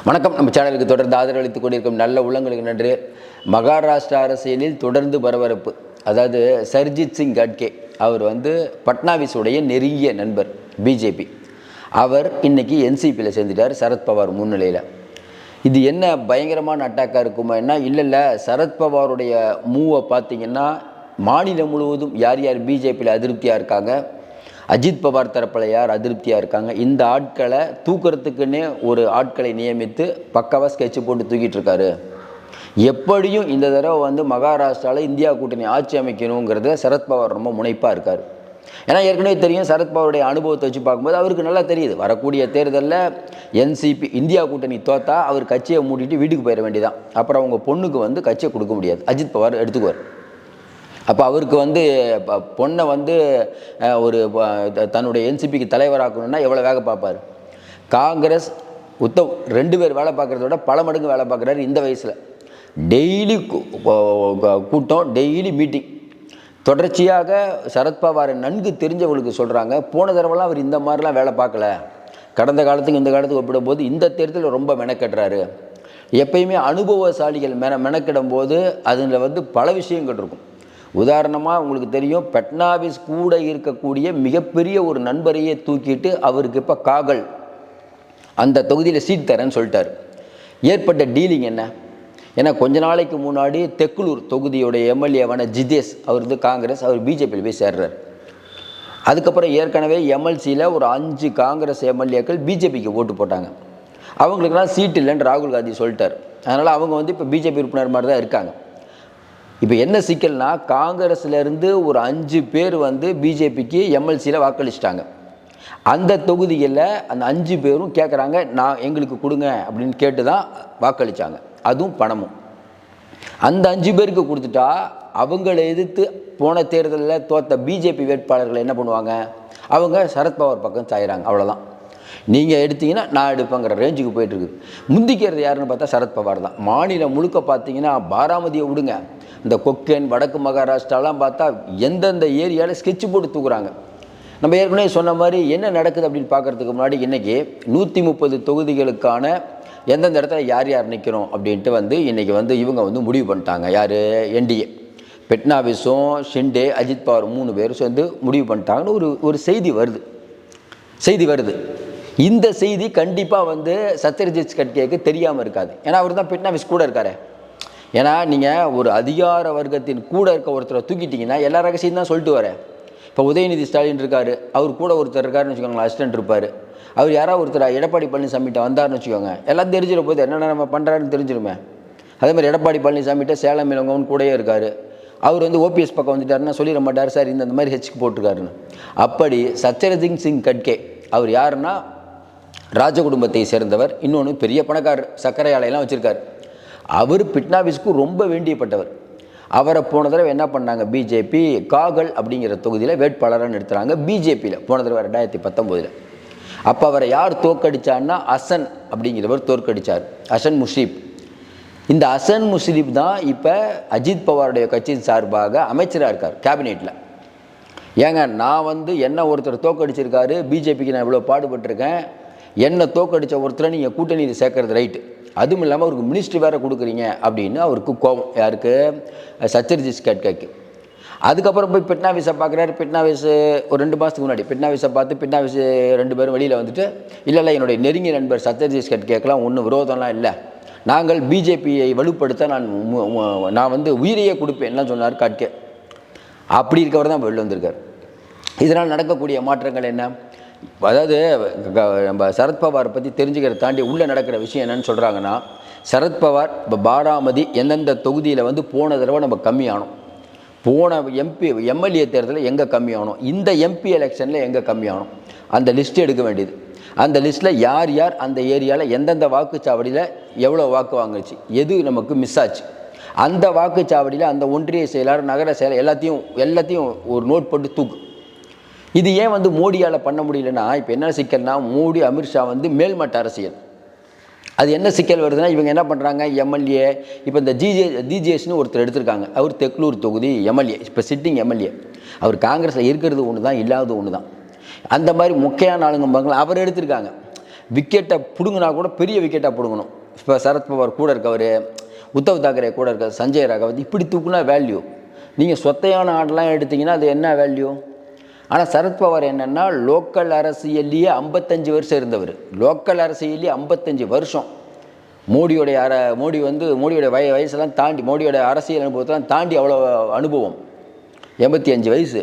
வணக்கம். நம்ம சேனலுக்கு தொடர்ந்து ஆதரவளித்துக் கொண்டிருக்கும் நல்ல உள்ளங்களுக்கு நன்றி. மகாராஷ்டிரா அரசியலில் தொடர்ந்து பரபரப்பு. அதாவது சர்ஜித் சிங் கட்கே அவர் வந்து பட்னாவிஸுடைய நெருங்கிய நண்பர் பிஜேபி அவர் இன்னைக்கு என்சிபியில் சேர்ந்துட்டார் சரத்பவார் முன்னிலையில். இது என்ன பயங்கரமான அட்டாக்காக இருக்குமான்னா இல்லை இல்லை சரத்பவாருடைய மூவை பார்த்தீங்கன்னா மாநிலம் முழுவதும் யார் யார் பிஜேபியில் அதிருப்தியாக இருக்காங்க? அஜித் பவார் தரப்பில் யார் அதிருப்தியாக இருக்காங்க? இந்த ஆட்களை தூக்குறதுக்குன்னே ஒரு ஆட்களை நியமித்து பக்காவாக ஸ்கெட்சு போட்டு தூக்கிட்டு இருக்காரு. எப்படியும் இந்த தடவை வந்து மகாராஷ்டிராவில் இந்தியா கூட்டணி ஆட்சி அமைக்கணுங்கிறத சரத்பவார் ரொம்ப முனைப்பாக இருக்கார். ஏன்னா ஏற்கனவே தெரியும் சரத்பவாருடைய அனுபவத்தை வச்சு பார்க்கும்போது அவருக்கு நல்லா தெரியுது. வரக்கூடிய தேர்தலில் என்சிபி இந்தியா கூட்டணி தோத்தா அவர் கட்சியை மூடிட்டு வீட்டுக்கு போயிட வேண்டியதான் அப்புறம் அவங்க பொண்ணுக்கு வந்து கட்சியை கொடுக்க முடியாது. அஜித் பவார் எடுத்துக்குவார். அப்போ அவருக்கு வந்து பொண்ணை வந்து ஒரு தன்னுடைய என்சிபிக்கு தலைவராக்கணும்னா எவ்வளோ வேக பார்ப்பார்? காங்கிரஸ் உத்தவ் ரெண்டு பேர் வேலை பார்க்குறத விட பல மடங்கு வேலை பார்க்குறாரு இந்த வயசில். டெய்லி கூட்டம் டெய்லி மீட்டிங். தொடர்ச்சியாக சரத்பவாரை நன்கு தெரிஞ்சவங்களுக்கு சொல்கிறாங்க போன தடவைலாம் அவர் இந்த மாதிரிலாம் வேலை பார்க்கல. கடந்த காலத்துக்கு இந்த காலத்துக்கு ஒப்பிடும்போது இந்த தேர்தலில் ரொம்ப மெனக்கட்டுறாரு எப்பயுமே அனுபவசாலிகள் மென மெனக்கிடும் போது அதில் வந்து பல விஷயங்கள் இருக்கும். உதாரணமாக உங்களுக்கு தெரியும் பட்னாவிஸ் கூட இருக்கக்கூடிய மிகப்பெரிய ஒரு நண்பரையே தூக்கிட்டு அவருக்கு இப்போ காகல் அந்த தொகுதியில் சீட் தரேன்னு சொல்லிட்டார். ஏற்பட்ட டீலிங் என்ன? ஏன்னா கொஞ்ச நாளைக்கு முன்னாடி தெக்குலூர் தொகுதியுடைய எம்எல்ஏவான ஜிதேஷ் அவர் வந்து காங்கிரஸ் அவர் பிஜேபியில் போய் சேர்றார். அதுக்கப்புறம் ஏற்கனவே எம்எல்சியில் ஒரு அஞ்சு காங்கிரஸ் எம்எல்ஏக்கள் பிஜேபிக்கு ஓட்டு போட்டாங்க. அவங்களுக்குலாம் சீட் இல்லைன்னு ராகுல் காந்தி சொல்லிட்டார். அதனால் அவங்க வந்து இப்போ பிஜேபி உறுப்பினர் மாதிரி தான் இருக்காங்க. இப்போ என்ன சிக்கல்னா காங்கிரஸ்லேருந்து ஒரு அஞ்சு பேர் வந்து பிஜேபிக்கு எம்எல்சியில் வாக்களிச்சிட்டாங்க. அந்த தொகுதிகளில் அந்த அஞ்சு பேரும் கேட்குறாங்க நான் எங்களுக்கு கொடுங்க அப்படின்னு கேட்டு தான் வாக்களித்தாங்க அதுவும் பணமும். அந்த அஞ்சு பேருக்கு கொடுத்துட்டா அவங்களை எதிர்த்து போன தேர்தலில் தோத்த பிஜேபி வேட்பாளர்கள் என்ன பண்ணுவாங்க? அவங்க சரத்பவார் பக்கம் சாயிறாங்க அவ்வளோதான் நீங்கள் எடுத்தீங்கன்னா நான் எடுப்பேங்கிற ரேஞ்சுக்கு போயிட்டுருக்கு முந்திக்கிறது யாருன்னு பார்த்தா சரத்பவார் தான். மாநிலம் முழுக்க பார்த்தீங்கன்னா பாராமதியை விடுங்க. இந்த கொக்கேன் வடக்கு மகாராஷ்டிராலாம் பார்த்தா எந்தெந்த ஏரியாவில் ஸ்கெட்ச் போட்டு தூக்குறாங்க. நம்ம ஏற்கனவே சொன்ன மாதிரி என்ன நடக்குது அப்படின்னு பார்க்கறதுக்கு முன்னாடி இன்றைக்கி நூற்றி முப்பது தொகுதிகளுக்கான எந்தெந்த இடத்துல யார் யார் நிற்கிறோம் அப்படின்ட்டு வந்து இன்றைக்கி வந்து இவங்க வந்து முடிவு பண்ணிட்டாங்க. யார்? என்டிஏ. பெட்னாவிஸும் ஷிண்டே அஜித் பவார் மூணு பேரும் சேர்ந்து முடிவு பண்ணிட்டாங்கன்னு ஒரு ஒரு செய்தி வருது. செய்தி வருது. இந்த செய்தி கண்டிப்பாக வந்து சத்யஜித் கட்கேக்கு தெரியாமல் இருக்காது. ஏன்னா அவர் தான் பெட்னாவிஸ் கூட இருக்காரு. ஏன்னா நீங்கள் ஒரு அதிகார வர்க்கத்தின் கூட இருக்க ஒருத்தரை தூக்கிட்டீங்கன்னா எல்லா ரகசியம் தான் சொல்லிட்டு வரேன். இப்போ உதயநிதி ஸ்டாலின் இருக்கார் அவர் கூட ஒருத்தர் இருக்காருன்னு வச்சுக்கோங்களேன் அசிஸ்டன்ட் இருப்பார். அவர் யாராவது ஒருத்தர் எடப்பாடி பழனிசாமிகிட்ட வந்தார்னு வச்சுக்கோங்க எல்லாம் தெரிஞ்சிட போது என்னென்ன நம்ம பண்ணுறாருன்னு தெரிஞ்சிருமே. அதே மாதிரி எடப்பாடி பழனிசாமிகிட்ட சேலம் இளங்கவன் கூடயே இருக்கார். அவர் வந்து ஓபிஎஸ் பக்கம் வந்துட்டாருன்னா சொல்லிட மாட்டார் சார் இந்த மாதிரி ஹெச்சுக்கு போட்டிருக்காருன்னு. அப்படி சத்யரஜிங் சிங் கட்கே அவர் யாருன்னா ராஜ குடும்பத்தை சேர்ந்தவர் இன்னொன்று பெரிய பணக்காரர் சர்க்கரை ஆலையெல்லாம் வச்சுருக்கார். அவர் பிட்னாவிஸ்க்கு ரொம்ப வேண்டியப்பட்டவர். அவரை போன தடவை என்ன பண்ணாங்க? பிஜேபி காகல் அப்படிங்கிற தொகுதியில் வேட்பாளராக நிறுத்துகிறாங்க பிஜேபியில். போன தடவை ரெண்டாயிரத்தி பத்தொம்போதில். அப்போ அவரை யார் தோற்கடிச்சான்னா அசன் அப்படிங்கிறவர் தோற்கடிச்சார். அசன் முஷீப். இந்த அசன் முஷீப் தான் இப்போ அஜித் பவாருடைய கட்சியின் சார்பாக அமைச்சராக இருக்கார் கேபினெட்டில் ஏங்க நான் வந்து என்ன ஒருத்தர் தோக்கடிச்சிருக்காரு பிஜேபிக்கு நான் இவ்வளோ பாடுபட்டிருக்கேன். என்னை தோக்கடித்த ஒருத்தரை நீங்கள் கூட்டணியில் சேர்க்கறது ரைட்டு அதுவும் இல்லாமல் அவருக்கு மினிஸ்ட்ரி வேறு கொடுக்குறீங்க அப்படின்னு அவருக்கு கோபம் யாருக்கு? சத்யஜித் கட்கேக்கு. அதுக்கப்புறம் போய் பிட்னாவிஸை பார்க்குறாரு. பிட்னாவிஸ் ஒரு ரெண்டு மாதத்துக்கு முன்னாடி பிட்னாவிஸை பார்த்து பிட்னாவிஸ் ரெண்டு பேரும் வெளியில் வந்துட்டு இல்லை இல்லை என்னுடைய நெருங்கிய நண்பர் சத்யஜித் கட்கேக்கெலாம் ஒன்றும் விரோதம்லாம் இல்லை. நாங்கள் பிஜேபியை வலுப்படுத்த நான் மு- நான் வந்து உயிரையே கொடுப்பேன்லாம் சொன்னார் கட்கே. அப்படி இருக்கவர் தான் வெளில வந்திருக்கார். இதனால் நடக்கக்கூடிய மாற்றங்கள் என்ன? அதாவது நம்ம சரத்பவார் பற்றி தெரிஞ்சுக்கிறத தாண்டி உள்ளே நடக்கிற விஷயம் என்னன்னு சொல்கிறாங்கன்னா சரத்பவார் இப்போ பாராமதி எந்தெந்த தொகுதியில் வந்து போன தடவை நம்ம கம்மியானோம் போன எம்பி எம்எல்ஏ தேர்தலில் எங்கே கம்மியானோம் இந்த எம்பி எலெக்ஷனில் எங்கே கம்மியானோம் அந்த லிஸ்ட் எடுக்க வேண்டியது. அந்த லிஸ்ட்டில் யார் யார் அந்த ஏரியாவில் எந்தெந்த வாக்குச்சாவடியில் எவ்வளோ வாக்கு வாங்குச்சு எது நமக்கு மிஸ் ஆச்சு. அந்த வாக்குச்சாவடியில் அந்த ஒன்றிய செயலாளர் நகர செயலர் எல்லாத்தையும் எல்லாத்தையும் ஒரு நோட் போட்டு தூக்கு. இது ஏன் வந்து மோடியால் பண்ண முடியலன்னா இப்போ என்ன சிக்கல்னா மோடி அமித்ஷா வந்து மேல்மட்ட அரசியல். அது என்ன சிக்கல் வருதுன்னா இவங்க என்ன பண்ணுறாங்க எம்எல்ஏ இப்போ இந்த ஜிஜே ஜிஜேஷ்னு ஒருத்தர் எடுத்திருக்காங்க. அவர் தெக்லூர் தொகுதி எம்எல்ஏ இப்போ சிட்டிங் எம்எல்ஏ. அவர் காங்கிரஸில் இருக்கிறது ஒன்று தான் இல்லாதது ஒன்று தான் அந்த மாதிரி முக்கியமான ஆளுங்க பாருங்களா அவர் எடுத்திருக்காங்க. விக்கெட்டை பிடுங்கினா கூட பெரிய விக்கெட்டாக பிடுங்கணும். இப்போ சரத்பவார் கூட இருக்கவர் உத்தவ் தாக்கரே கூட இருக்கார் சஞ்சய் ராகவத் இப்படி தூக்குனா வேல்யூ நீங்கள் சொத்தையான ஆடெல்லாம் எடுத்தீங்கன்னா அது என்ன வேல்யூ ஆனால் சரத்பவார் என்னென்னா லோக்கல் அரசியல்லையே ஐம்பத்தஞ்சு வருஷம் இருந்தவர். லோக்கல் அரசியல்லையே ஐம்பத்தஞ்சு வருஷம். மோடியோடைய அர மோடி வந்து மோடியோட வய வயசெல்லாம் தாண்டி மோடியோட அரசியல் அனுபவத்தெல்லாம் தாண்டி அவ்வளோ அனுபவம். எண்பத்தி அஞ்சு வயசு.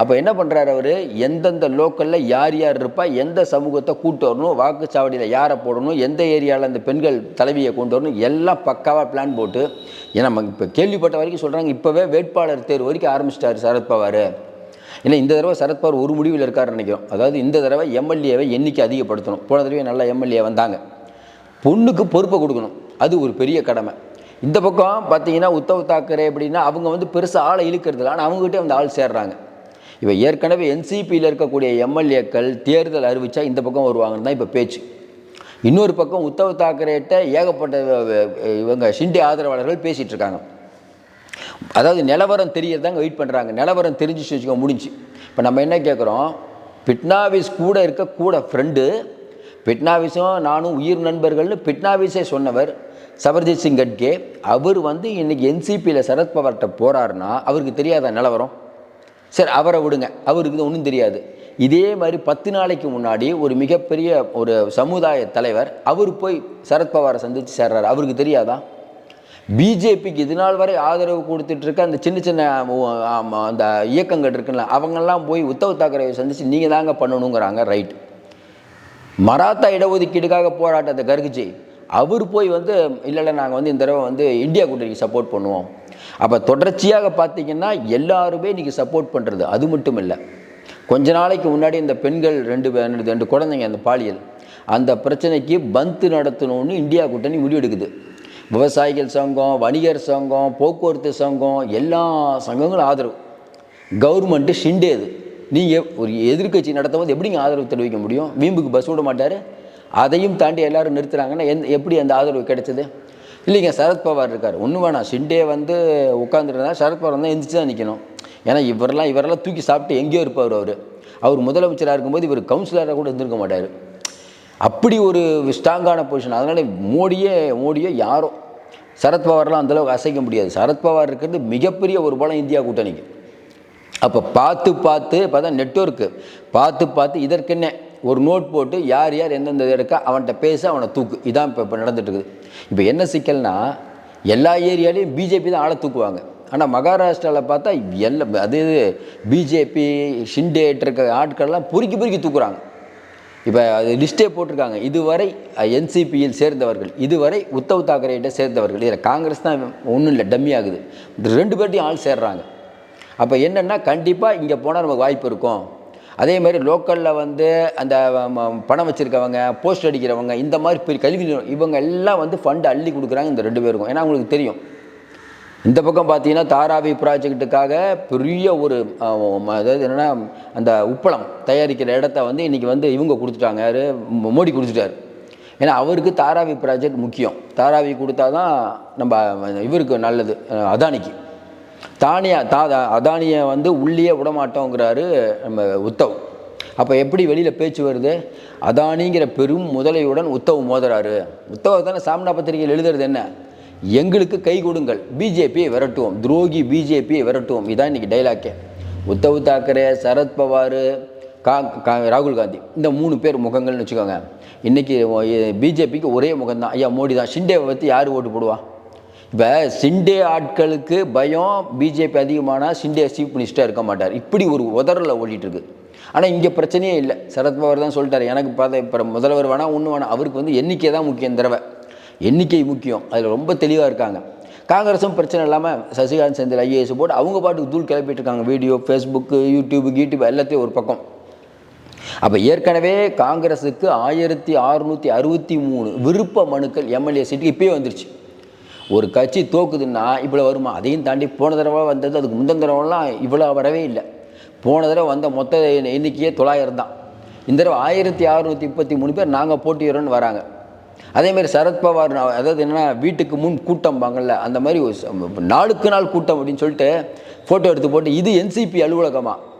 அப்போ என்ன பண்ணுறாரு அவர்? எந்தெந்த லோக்கலில் யார் யார் இருப்பா எந்த சமூகத்தை கூட்டு வரணும் வாக்குச்சாவடியில் யாரை போடணும் எந்த ஏரியாவில் அந்த பெண்கள் தலைவியை கொண்டு வரணும் எல்லாம் பக்காவாக பிளான் போட்டு ஏன்னா நம்ம இப்போ கேள்விப்பட்ட வரைக்கும் சொல்கிறாங்க இப்போவே வேட்பாளர் தேர்வு வரைக்கும் ஆரம்பிச்சிட்டாரு சரத்பவார் ஏன்னா இந்த தடவை சரத்பவார் ஒரு முடிவில் இருக்காருன்னு நினைக்கிறோம் அதாவது இந்த தடவை எம்எல்ஏவை எண்ணிக்கை அதிகப்படுத்தணும் போன தடவை நல்ல எம்எல்ஏ வந்தாங்க பொண்ணுக்கு பொறுப்பை கொடுக்கணும் அது ஒரு பெரிய கடமை இந்த பக்கம் பார்த்தீங்கன்னா உத்தவ் தாக்கரே அப்படின்னா அவங்க வந்து பெருசாக ஆளை இழுக்கிறது இல்லை ஆனால் அவங்ககிட்டே அந்த ஆள் சேர்றாங்க இப்போ ஏற்கனவே என்சிபியில் இருக்கக்கூடிய எம்எல்ஏக்கள் தேர்தல் அறிவிச்சா இந்த பக்கம் வருவாங்கன்னு தான் இப்போ பேச்சு இன்னொரு பக்கம் உத்தவ் தாக்கரேட்ட ஏகப்பட்ட இவங்க ஷிண்டே ஆதரவாளர்கள் பேசிகிட்டு இருக்காங்க அதாவது நிலவரம் தெரியறதாங்க வெயிட் பண்ணுறாங்க நிலவரம் தெரிஞ்சிச்சு வச்சுக்கோ முடிஞ்சு. இப்போ நம்ம என்ன கேட்குறோம் பிட்னாவிஸ் கூட இருக்க கூட ஃப்ரெண்டு பிட்னாவிஸும் நானும் உயிர் நண்பர்கள்னு பிட்னாவிஸே சொன்னவர் சபர்ஜித் சிங் கட்கே அவர் வந்து இன்றைக்கி என்சிபியில் சரத்பவார்கிட்ட போகிறாருன்னா அவருக்கு தெரியாத நிலவரம்? சரி அவரை விடுங்க. அவருக்கு இது ஒன்றும் தெரியாது. இதே மாதிரி பத்து நாளைக்கு முன்னாடி ஒரு மிகப்பெரிய ஒரு சமுதாய தலைவர் அவர் போய் சரத்பவாரை சந்தித்து சேர்றாரு. அவருக்கு தெரியாதான் பிஜேபிக்கு இது நாள் வரை ஆதரவு கொடுத்துட்டு இருக்க அந்த சின்ன சின்ன அந்த இயக்கங்கள் இருக்குல்ல அவங்கெல்லாம் போய் உத்தவ் தாக்கரேவை சந்தித்து நீங்கள் தாங்க பண்ணணுங்கிறாங்க ரைட் மராத்தா இடஒதுக்கீடுக்காக போராட்டத்தை கர்குஜி அவர் போய் வந்து இல்லை இல்லை நாங்கள் வந்து இந்த தடவை வந்து இந்தியா கூட்டணிக்கு சப்போர்ட் பண்ணுவோம். அப்போ தொடர்ச்சியாக பார்த்தீங்கன்னா எல்லாருமே இன்றைக்கி சப்போர்ட் பண்ணுறது அது மட்டும் இல்லை. கொஞ்ச நாளைக்கு முன்னாடி இந்த பெண்கள் ரெண்டு ரெண்டு ரெண்டு குழந்தைங்க அந்த பாலியல் அந்த பிரச்சனைக்கு பந்து நடத்தணும்னு இந்தியா கூட்டணி முடிவெடுக்குது. விவசாயிகள் சங்கம் வணிகர் சங்கம் போக்குவரத்து சங்கம் எல்லா சங்கங்களும் ஆதரவு. கவர்மெண்ட்டு ஷிண்டே இது நீங்கள் ஒரு எதிர்க்கட்சி நடத்தும் போது எப்படிங்க ஆதரவு தெரிவிக்க முடியும்? வீம்புக்கு பஸ் விட மாட்டார். அதையும் தாண்டி எல்லோரும் நிறுத்துகிறாங்கன்னா எந்த எப்படி அந்த ஆதரவு கிடைச்சது? இல்லைங்க சரத்பவார் இருக்கார். ஒன்று வேணாம். ஷிண்டே வந்து உட்காந்துருந்தா சரத்பவார் தான் எந்திரிச்சு தான் நிற்கணும் ஏன்னா இவரெல்லாம் இவரெல்லாம் தூக்கி சாப்பிட்டு எங்கேயோ இருப்பார் அவர். அவர் முதலமைச்சராக இருக்கும்போது இவர் கவுன்சிலராக கூட இருந்திருக்க மாட்டார். அப்படி ஒரு ஸ்ட்ராங்கான பொசிஷன் அதனால் மோடியே மோடியே யாரோ சரத்பவார்லாம் அந்தளவுக்கு அசைக்க முடியாது. சரத்பவார் இருக்கிறது மிகப்பெரிய ஒரு பலம் இந்தியா கூட்டணிக்கு. அப்போ பார்த்து பார்த்து இப்போ தான் நெட்ஒர்க்கு பார்த்து பார்த்து இதற்கென்ன ஒரு நோட் போட்டு யார் யார் எந்தெந்த இது இருக்கா அவன்கிட்ட பேச அவனை தூக்கு. இதான் இப்போ இப்போ நடந்துட்டு இருக்குது. இப்போ என்ன சிக்கல்னா எல்லா ஏரியாலையும் பிஜேபி தான் ஆளை தூக்குவாங்க. ஆனால் மகாராஷ்டிராவில் பார்த்தா எல்லா அது பிஜேபி ஷிண்டேட் இருக்க ஆட்கள்லாம் பொறுக்கி பொறுக்கி தூக்குறாங்க. இப்போ அது லிஸ்ட்டே போட்டிருக்காங்க. இதுவரை என்சிபியில் சேர்ந்தவர்கள் இதுவரை உத்தவ் தாக்கரேட்ட சேர்ந்தவர்கள். இதில் காங்கிரஸ் தான் ஒன்றும் இல்லை டம்மி ஆகுது. ரெண்டு பேர்ட்டையும் ஆள் சேர்றாங்க. அப்போ என்னென்னா கண்டிப்பாக இங்கே போனால் நமக்கு வாய்ப்பு இருக்கும். அதே மாதிரி லோக்கலில் வந்து அந்த பணம் வச்சுருக்கவங்க போஸ்ட் அடிக்கிறவங்க இந்த மாதிரி பெரிய கல்வி நிறுவனம் இவங்க எல்லாம் வந்து ஃபண்டு அள்ளி கொடுக்குறாங்க இந்த ரெண்டு பேருக்கும். ஏன்னா அவங்களுக்கு தெரியும். இந்த பக்கம் பார்த்தீங்கன்னா தாராவி ப்ராஜெக்ட்டுக்காக பெரிய ஒரு அதாவது என்னென்னா அந்த உப்பளம் தயாரிக்கிற இடத்த வந்து இன்றைக்கி வந்து இவங்க கொடுத்துட்டாங்க. யார்? மோடி கொடுத்துட்டாரு. ஏன்னா அவருக்கு தாராவி ப்ராஜெக்ட் முக்கியம். தாராவி கொடுத்தா தான் நம்ம இவருக்கு நல்லது அதானிக்கு. தானியா தா அதானியை வந்து உள்ளே விடமாட்டோங்கிறாரு நம்ம உத்தவ். அப்போ எப்படி வெளியில் பேச்சு வருது? அதானிங்கிற பெரும் முதலையுடன் உத்தவ் மோதுறாரு. உத்தவ தானே சாம்னா பத்திரிகையில் எழுதுறது என்ன? எங்களுக்கு கை கொடுங்கள். பிஜேபியை விரட்டுவோம். துரோகி பிஜேபியை விரட்டுவோம். இதான் இன்னைக்கு டைலாக்கே உத்தவ் தாக்கரே சரத்பவார் கா கா ராகுல் காந்தி. இந்த மூணு பேர் முகங்கள்னு வச்சுக்கோங்க. இன்றைக்கி பிஜேபிக்கு ஒரே முகம்தான். ஐயா மோடி தான். ஷிண்டேவை பற்றி யார் ஓட்டு போடுவா? இப்போ சிண்டே ஆட்களுக்கு பயம். பிஜேபி அதிகமானால் சிண்டே சீஃப் மினிஸ்டராக இருக்க மாட்டார். இப்படி ஒரு உதறலில் ஓடிட்டு இருக்கு ஆனால் இங்கே பிரச்சனையே இல்லை. சரத்பவார் தான் சொல்லிட்டார். எனக்கு பார்த்த இப்போ முதல்வர் வேணாம் ஒன்று வேணாம் அவருக்கு வந்து எண்ணிக்கை தான் முக்கியம் தடவை. எண்ணிக்கை முக்கியம். அதில் ரொம்ப தெளிவாக இருக்காங்க. காங்கிரஸும் பிரச்சனை இல்லாமல் சசிகாந்த் செந்தில் ஐஏஎஸ் போட்டு அவங்க பாட்டுக்கு தூள் கிளப்பிட்டு இருக்காங்க வீடியோ ஃபேஸ்புக்கு யூடியூப் யூடியூப் எல்லாத்தையும் ஒரு பக்கம். அப்போ ஏற்கனவே காங்கிரஸுக்கு ஆயிரத்தி அறுநூற்றி அறுபத்தி மூணு விருப்ப மனுக்கள் எம்எல்ஏ சீட்டுக்கு இப்பயே வந்துருச்சு. ஒரு கட்சி தோக்குதுன்னா இவ்வளோ வருமா? அதையும் தாண்டி போன தடவை வந்தது அதுக்கு முந்தின தடவைலாம் இவ்வளோ வரவே இல்லை. போன தடவை வந்த மொத்த எண்ணிக்கையே தொள்ளாயிரம் தான். இந்த தடவை ஆயிரத்தி அறுநூற்றி முப்பத்தி மூணு பேர் நாங்கள் போட்டியிடறோன்னு வராங்க. அதேமாதிரி சரத்பவார் நான் அதாவது என்னென்னா வீட்டுக்கு முன் கூட்டம் பாங்கல்ல அந்த மாதிரி ஒரு நாளுக்கு நாள் கூட்டம் அப்படின்னு சொல்லிட்டு ஃபோட்டோ எடுத்து போட்டு இது என்சிபி அலுவலகமாக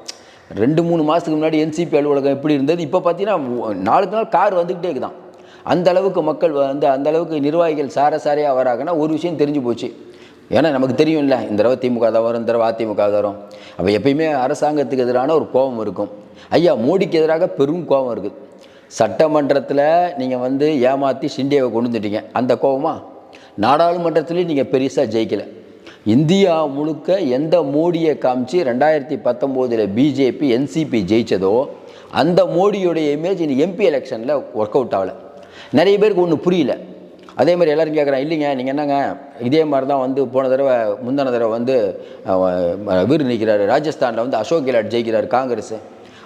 ரெண்டு மூணு மாதத்துக்கு முன்னாடி என்சிபி அலுவலகம் எப்படி இருந்தது? இப்போ பார்த்தீங்கன்னா நாளுக்கு நாள் கார் வந்துக்கிட்டே இருக்குதான். அந்த அளவுக்கு மக்கள் வந்து அந்த அளவுக்கு நிர்வாகிகள் சார சாரையாக வராங்கன்னா ஒரு விஷயம் தெரிஞ்சு போச்சு. ஏன்னா நமக்கு தெரியும்ல இந்த தடவை திமுக தான் வரும் இந்த தடவை அதிமுக தான் வரும். அப்போ எப்பயுமே அரசாங்கத்துக்கு எதிரான ஒரு கோபம் இருக்கும். ஐயா மோடிக்கு எதிராக பெரும் கோபம் இருக்குது சட்டமன்றத்தில் நீங்கள் வந்து ஏமாற்றி ஷிண்டேவை கொண்டு வந்துட்டீங்க. அந்த கோபமா நாடாளுமன்றத்துலேயும் நீங்கள் பெருசாக ஜெயிக்கலை. இந்தியா முழுக்க எந்த மோடியை காமிச்சு ரெண்டாயிரத்தி பத்தொம்போதில் பிஜேபி என்சிபி ஜெயிச்சதோ அந்த மோடியோடைய இமேஜ் இந்த எம்பி எலெக்ஷனில் ஒர்க் அவுட் ஆகலை. நிறைய பேருக்கு ஒன்று புரியல. அதே மாதிரி எல்லோரும் கேட்குறான் இல்லைங்க நீங்கள் என்னங்க? இதே மாதிரி தான் வந்து போன தடவை முந்தின தடவை வந்து வீர் நிற்கிறாரு ராஜஸ்தானில் வந்து அசோக் கெலாட் ஜெயிக்கிறாரு காங்கிரஸ்.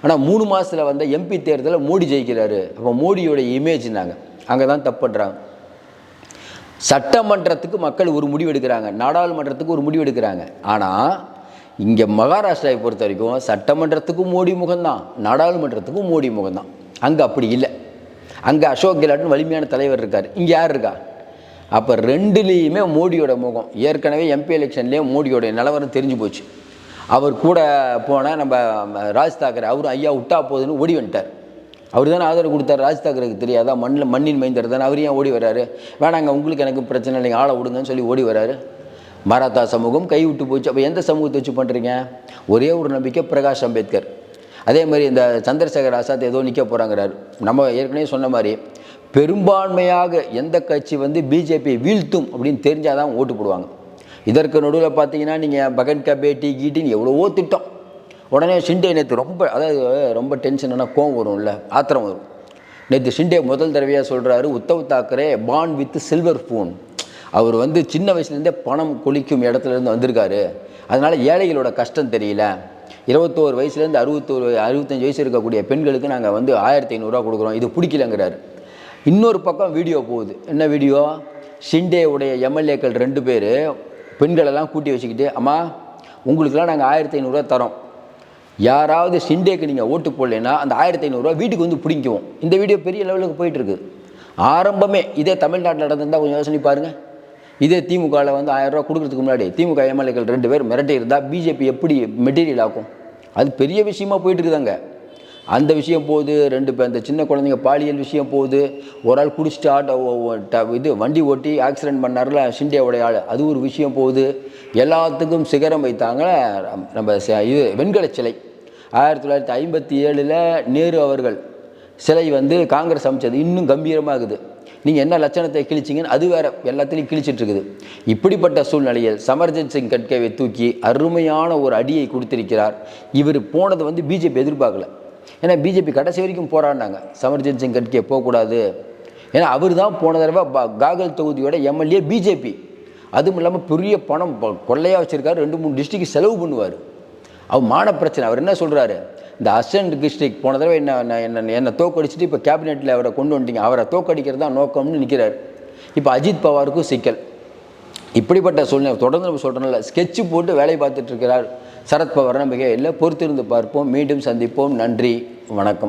ஆனால் மூணு மாதத்தில் வந்த எம்பி தேர்தலில் மோடி ஜெயிக்கிறாரு. அப்போ மோடியோட இமேஜ்னாங்க அங்கே தான் தப்பு பண்ணுறாங்க சட்டமன்றத்துக்கு மக்கள் ஒரு முடிவு எடுக்கிறாங்க. நாடாளுமன்றத்துக்கு ஒரு முடிவு எடுக்கிறாங்க. ஆனால் இங்கே மகாராஷ்டிராவை பொறுத்த வரைக்கும் சட்டமன்றத்துக்கும் மோடி முகம்தான். நாடாளுமன்றத்துக்கும் மோடி முகம்தான். அங்கே அப்படி இல்லை. அங்கே அசோக் கெலாட்னு வலிமையான தலைவர் இருக்கார். இங்கே யார் இருக்கா? அப்போ ரெண்டுலேயுமே மோடியோட முகம். ஏற்கனவே எம்பி எலெக்ஷன்லேயே மோடியோட நிலவரம் தெரிஞ்சு போச்சு. அவர் கூட போன நம்ம ராஜ் தாக்கரே அவரும் ஐயா விட்டா போகுதுன்னு ஓடி வந்துட்டார். அவர் தானே ஆதரவு கொடுத்தார். ராஜ் தாக்கரேக்கு தெரியாதா? மண்ணில் மண்ணின் மைந்தர் தானே. அவர் ஏன் ஓடி வராரு வேணாங்க உங்களுக்கு எனக்கு பிரச்சனை இல்லைங்க. ஆளை விடுங்கன்னு சொல்லி ஓடி வராரு மராத்தா சமூகம் கை விட்டு போச்சு. அப்போ எந்த சமூகத்தை வச்சு பண்ணுறீங்க ஒரே ஒரு நம்பிக்கை பிரகாஷ் அம்பேத்கர். அதே மாதிரி இந்த சந்திரசேகர் ஆசாத் ஏதோ நிற்க போகிறாங்கிறாரு நம்ம ஏற்கனவே சொன்ன மாதிரி பெரும்பான்மையாக எந்த கட்சி வந்து பிஜேபி வீழ்த்தும் அப்படின்னு தெரிஞ்சால் தான் ஓட்டு போடுவாங்க. இதற்கு நடுவில் பார்த்தீங்கன்னா நீங்கள் பகன் கா பேட்டி கீட்டின்னு எவ்வளவோ திட்டம். உடனே ஷிண்டே நேற்று ரொம்ப அதாவது ரொம்ப டென்ஷனான கோவம் வரும்ல ஆத்திரம் வரும். நேற்று ஷிண்டே முதல் தடவையாக சொல்கிறாரு Uddhav Thackeray born with silver spoon அவர் வந்து சின்ன வயசுலேருந்தே பணம் கொளிக்கும் இடத்துலேருந்து வந்திருக்காரு. அதனால் ஏழைகளோட கஷ்டம் தெரியல. இருபத்தோரு வயசுலேருந்து அறுபத்தோரு அறுபத்தஞ்சு வயசு இருக்கக்கூடிய பெண்களுக்கு நாங்கள் வந்து ஆயிரத்தி ஐநூறுரூவா கொடுக்குறோம். இது பிடிக்கலங்கிறாரு. இன்னொரு பக்கம் வீடியோ போகுது. என்ன வீடியோ? ஷிண்டேவுடைய எம்எல்ஏக்கள் ரெண்டு பேர் பெண்களெல்லாம் கூட்டி வச்சுக்கிட்டு அம்மா உங்களுக்கெல்லாம் நாங்கள் ஆயிரத்தி ஐநூறுரூவா தரோம். யாராவது சிண்டேக்கு நீங்கள் ஓட்டு போடலைன்னா அந்த ஆயிரத்தி ஐநூறுரூவா வீட்டுக்கு வந்து பிடிக்குவோம் இந்த வீடியோ பெரிய லெவலுக்கு போயிட்டுருக்கு. ஆரம்பமே இதே தமிழ்நாட்டில் நடந்திருந்தால் கொஞ்சம் யோசனை பாருங்கள் இதே திமுகவில் வந்து ஆயிரரூவா கொடுக்குறதுக்கு முன்னாடி திமுக எம்எல்ஏக்கள் ரெண்டு பேர் மிரட்டி இருந்தால் பிஜேபி எப்படி மெட்டீரியல் ஆகும் அது பெரிய விஷயமா போயிட்டுருக்குதாங்க. அந்த விஷயம் போகுது ரெண்டு பேர் அந்த சின்ன குழந்தைங்க பாலியல் விஷயம் போகுது. ஒரு ஆள் குடிச்சிட்டு ஆட்டோ ட- இது வண்டி ஓட்டி ஆக்சிடென்ட் பண்ணார்ல சிண்டியாவுடைய ஆள் அது ஒரு விஷயம் போகுது. எல்லாத்துக்கும் சிகரம் வைத்தாங்க நம்ம இது வெண்கல சிலை. ஆயிரத்தி தொள்ளாயிரத்தி ஐம்பத்தி ஏழில் நேரு அவர்கள் சிலை வந்து காங்கிரஸ் அமைச்சது. இன்னும் கம்பீரமாகுது. நீங்கள் என்ன லட்சணத்தை கிழிச்சிங்கன்னு அது வேறு எல்லாத்துலேயும் கிழிச்சிட்டு இருக்குது. இப்படிப்பட்ட சூழ்நிலையில் சமர்ஜித் சிங் கட்கேவை தூக்கி அருமையான ஒரு அடியை கொடுத்திருக்கிறார். இவர் போனது வந்து பிஜேபி எதிர்பார்க்கல. ஏன்னா பிஜேபி கடைசி வரைக்கும் போராடினாங்க. சமர்ஜித் சிங் கட்கே போகக்கூடாது. ஏன்னா அவர் தான் போன தடவை காகல் தொகுதியோட எம்எல்ஏ பிஜேபி அதுவும் இல்லாமல் பெரிய பணம் கொள்ளையாக வச்சுருக்காரு. ரெண்டு மூணு டிஸ்ட்ரிக்கு செலவு பண்ணுவார். அவர் மான பிரச்சனை. அவர் என்ன சொல்கிறாரு இந்த அசிஸ்டன்ட் டிஸ்ட்ரிக் போன தடவை என்ன என்ன- என்ன என்னை தோக்கடிச்சிட்டு இப்போ கேபினெட்டில் அவரை கொண்டு வந்துட்டீங்க. அவரை தோக்கடிக்கிறது தான் நோக்கம்னு நிற்கிறார் இப்போ அஜித் பவாருக்கும் சிக்கல். இப்படிப்பட்ட சூழ்நிலை தொடர்ந்து நம்ம சொல்கிறோம்ல ஸ்கெட்சு போட்டு வேலை பார்த்துட்டு இருக்கிறார் சரத்பவார் நம்பிக்கை இல்லை. பொறுத்திருந்து பார்ப்போம். மீண்டும் சந்திப்போம். நன்றி. வணக்கம்.